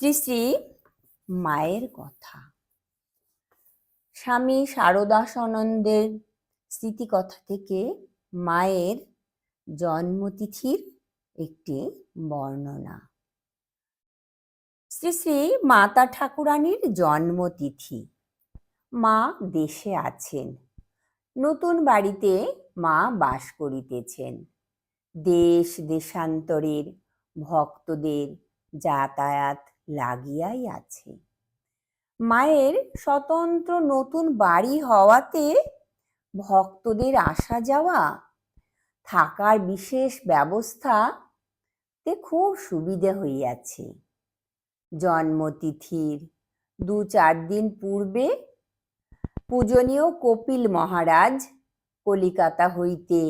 শ্রী শ্রী মায়ের কথা। স্বামী শারদাসানন্দের স্মৃতিকথা থেকে মায়ের জন্মতিথির একটি বর্ণনা। শ্রী শ্রী মাতা ঠাকুরানীর জন্মতিথি। মা দেশে আছেন। নতুন বাড়িতে মা বাস করিতেছেন। দেশ দেশান্তরের ভক্তদের যাতায়াত লাগিয়াই আছে। মায়ের স্বতন্ত্র নতুন বাড়ি হওয়াতে ভক্তদের আসা যাওয়া, থাকার বিশেষ ব্যবস্থা তে খুব সুবিধে হইয়াছে। জন্মতিথির দু চার দিন পূর্বে পূজনীয় কপিল মহারাজ কলিকাতা হইতে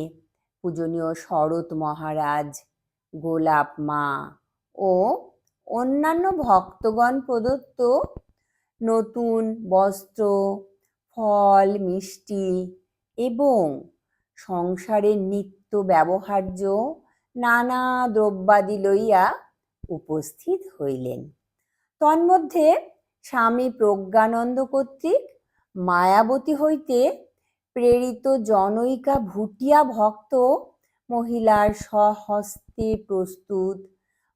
পূজনীয় শরৎ মহারাজ, গোলাপ মা ও অন্যান্য ভক্তগণ প্রদত্ত নতুন বস্ত্র, ফল, মিষ্টি এবং সংসারের নিত্য ব্যবহার্য নানা দ্রব্যাদি লইয়া উপস্থিত হইলেন। তন্মধ্যে স্বামী প্রজ্ঞানন্দ কর্তৃক মায়াবতী হইতে প্রেরিত জনৈকা ভুটিয়া ভক্ত মহিলার স্বহস্তে প্রস্তুত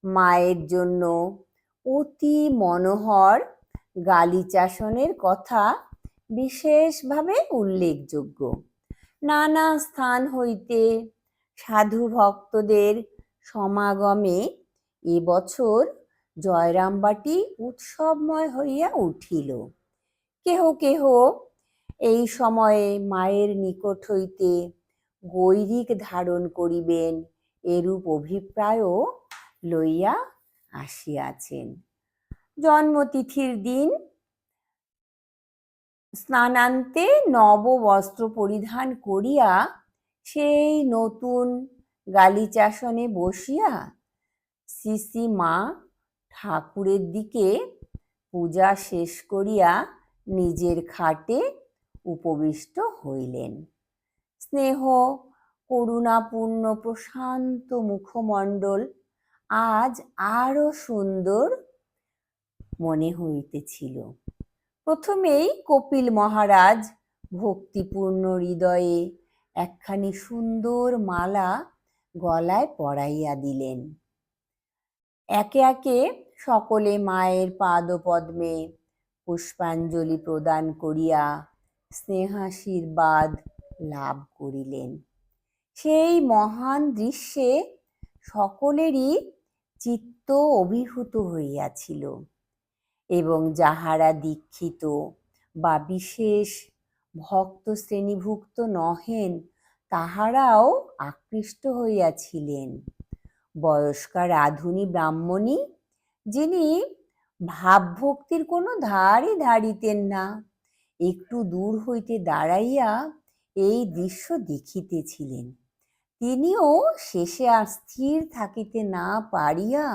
মায়ের জন্য অতি মনোহর গালিচাসনের কথা বিশেষভাবে উল্লেখযোগ্য। নানা স্থান হইতে সাধু ভক্তদের সমাগমে এবছর জয়রামবাটি উৎসবময় হইয়া উঠিল। কেহ কেহ এই সময়ে মায়ের নিকট হইতে গৈরিক ধারণ করিবেন, এরূপ অভিপ্রায়ও লইয়া আসিয়াছেন। জন্মতিথির দিন স্নানান্তে নব বস্ত্র পরিধান করিয়া সেই নতুন গালিচাসনে বসিয়া শ্রী মা ঠাকুরের দিকে পূজা শেষ করিয়া নিজের খাটে উপবিষ্ট হইলেন। স্নেহ, করুণাপূর্ণ, প্রশান্ত মুখমণ্ডল আজ আরও সুন্দর মনে হইতেছিল। প্রথমেই কপিল মহারাজ ভক্তিপূর্ণ হৃদয়ে একখানি সুন্দর মালা গলায় পরাইয়া দিলেন। একে একে সকলে মায়ের পাদপদ্মে পুষ্পাঞ্জলি প্রদান করিয়া স্নেহাশীর্বাদ লাভ করিলেন। সেই মহান দৃশ্যে সকলেরই চিত্ত অভিভূত হইয়াছিল এবং যাহারা দীক্ষিত বা বিশেষ ভক্ত শ্রেণীভুক্ত নহেন, তাহারাও আকৃষ্ট হইয়াছিলেন। বয়স্কা রাধুনী ব্রাহ্মণী, যিনি ভাবভক্তির কোনো ধারই ধারিতেন না, একটু দূর হইতে দাঁড়াইয়া এই দৃশ্য দেখিতেছিলেন। তিনিও শেষে আর স্থির থাকিতে না পারিয়া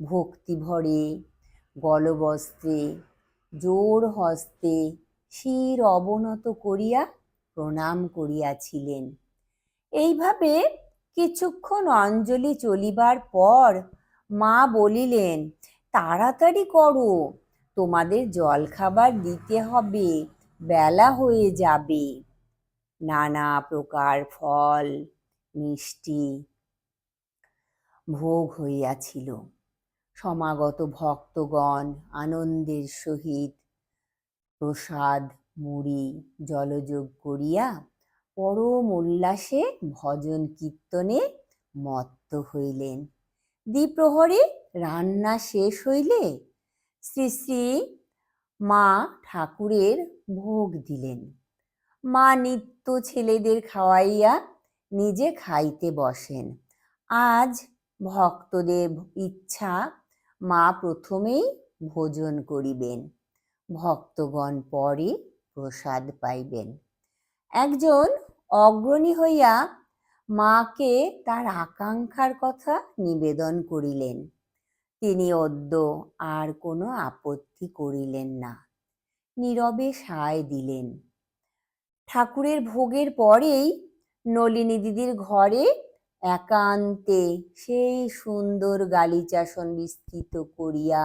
ভক্তিভরে, গলবস্ত্রে, জোর হস্তে শির অবনত করিয়া প্রণাম করিয়াছিলেন। এইভাবে কিছুক্ষণ অঞ্জলি চলিবার পর মা বলিলেন, তাড়াতাড়ি করো, তোমাদের জলখাবার দিতে হবে, বেলা হয়ে যাবে। নানা প্রকার ফল মিষ্টি ভোগ হইয়াছিল। সমাগত ভক্তগণ আনন্দের সহিত প্রসাদ, মুড়ি, জলযোগ করিয়া পরম উল্লাসে ভজন কীর্তনে মত্ত হইলেন। দ্বিপ্রহরে রান্না শেষ হইলে শ্রী শ্রী মা ঠাকুরের ভোগ দিলেন। মা নিত্য ছেলেদের খাওয়াইয়া নিজে খাইতে বসেন। আজ ভক্তদের ইচ্ছা, মা প্রথমেই ভোজন করিবেন। ভক্তগণ পরে প্রসাদ পাইবেন। একজন অগ্রণী হইয়া মাকে তার আকাঙ্ক্ষার কথা নিবেদন করিলেন। তিনি অদ্য আর কোনো আপত্তি করিলেন না। নীরবে সায় দিলেন। ঠাকুরের ভোগের পরেই নলিনী দিদির ঘরে একান্তে সেই সুন্দর গালিচাসন বিস্তৃত করিয়া,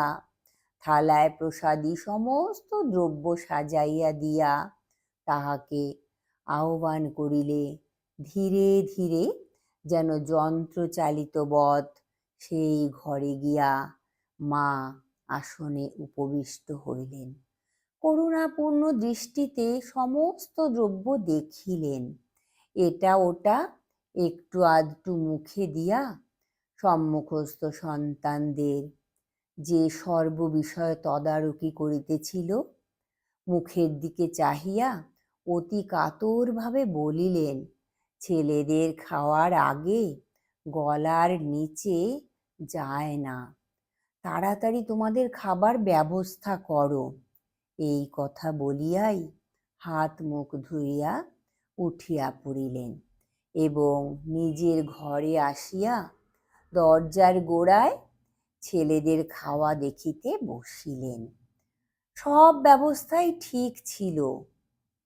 থালায় প্রসাদী সমস্ত দ্রব্য সাজাইয়া দিয়া তাহাকে আহ্বান করিলে, ধীরে ধীরে যেন যন্ত্রচালিত বধ সেই ঘরে গিয়া মা আসনে উপবিষ্ট হইলেন। করুণাপূর্ণ দৃষ্টিতে সমস্ত দ্রব্য দেখিলেন। এটা ওটা, একটু আধটু মুখে দিয়া সম্মুখস্থ সন্তানদের যে সর্ববিষয় তদারকি করিতেছিল, মুখের দিকে চাহিয়া অতি কাতরভাবে বলিলেন, ছেলেদের খাওয়ার আগে গলার নিচে যায় না। তাড়াতাড়ি তোমাদের খাবার ব্যবস্থা করো। এই কথা বলিয়াই হাত মুখ ধুইয়া উঠিয়া পড়িলেন এবং নিজের ঘরে আসিয়া দরজার গোড়ায় ছেলেদের খাওয়া দেখিতে বসিলেন। সব ব্যবস্থাই ঠিক ছিল।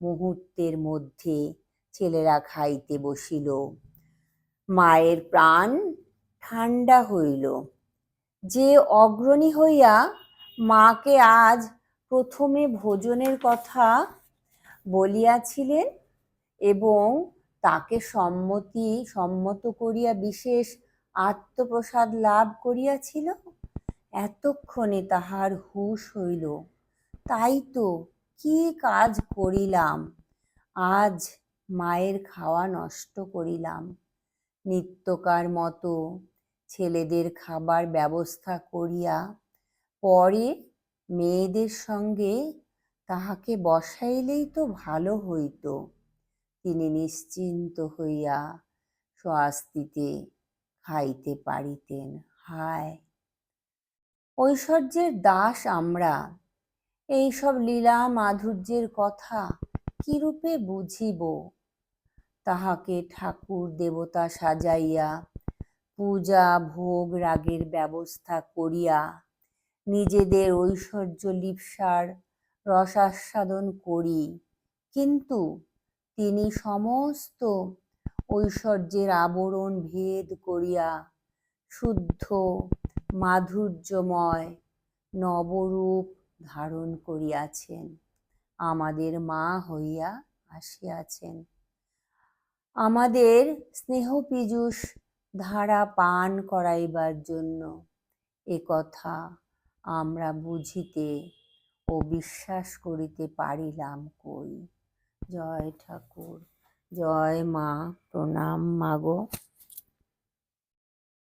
মুহূর্তের মধ্যে ছেলেরা খাইতে বসিল। মায়ের প্রাণ ঠান্ডা হইল। যে অগ্রণী হইয়া মাকে আজ প্রথমে ভোজনের কথা বলিয়াছিলেন এবং তাকে সম্মতি, সম্মত করিয়া বিশেষ আত্মপ্রসাদ লাভ করিয়াছিল? এতক্ষণে তাহার হুশ হইল। তাই তো, কি কাজ করিলাম? আজ মায়ের খাওয়া নষ্ট করিলাম। নিত্যকার মতো ছেলেদের খাবার ব্যবস্থা করিয়া পরে মেয়েদের সঙ্গে তাহাকে বসাইলেই তো ভালো হইত। তিনি নিশ্চিন্ত হইয়া স্বস্তিতে খাইতে পারিতেন। হায়! ঐশ্বর্যের দাস আমরা। এইসব লীলা মাধুর্যের কথা কিরূপে বুঝিব? তাহাকে ঠাকুর দেবতা সাজাইয়া, পূজা, ভোগ, রাগের ব্যবস্থা করিয়া, নিজেদের ঐশ্বর্য লিপ্সার রসাস্বাদন করি। কিন্তু তিনি সমস্ত ঐশ্বর্যের আবরণ ভেদ করিয়া শুদ্ধ, মাধুর্যময়, নবরূপ ধারণ করিয়াছেন। আমাদের মা হইয়া আসিয়াছেন। আমাদের স্নেহ পীযুষ ধারা পান করাইবার জন্য এ কথা আমরা বুঝিতে ও বিশ্বাস করিতে পারিলাম কই? জয় ঠাকুর জয় মা প্রণাম মাগো।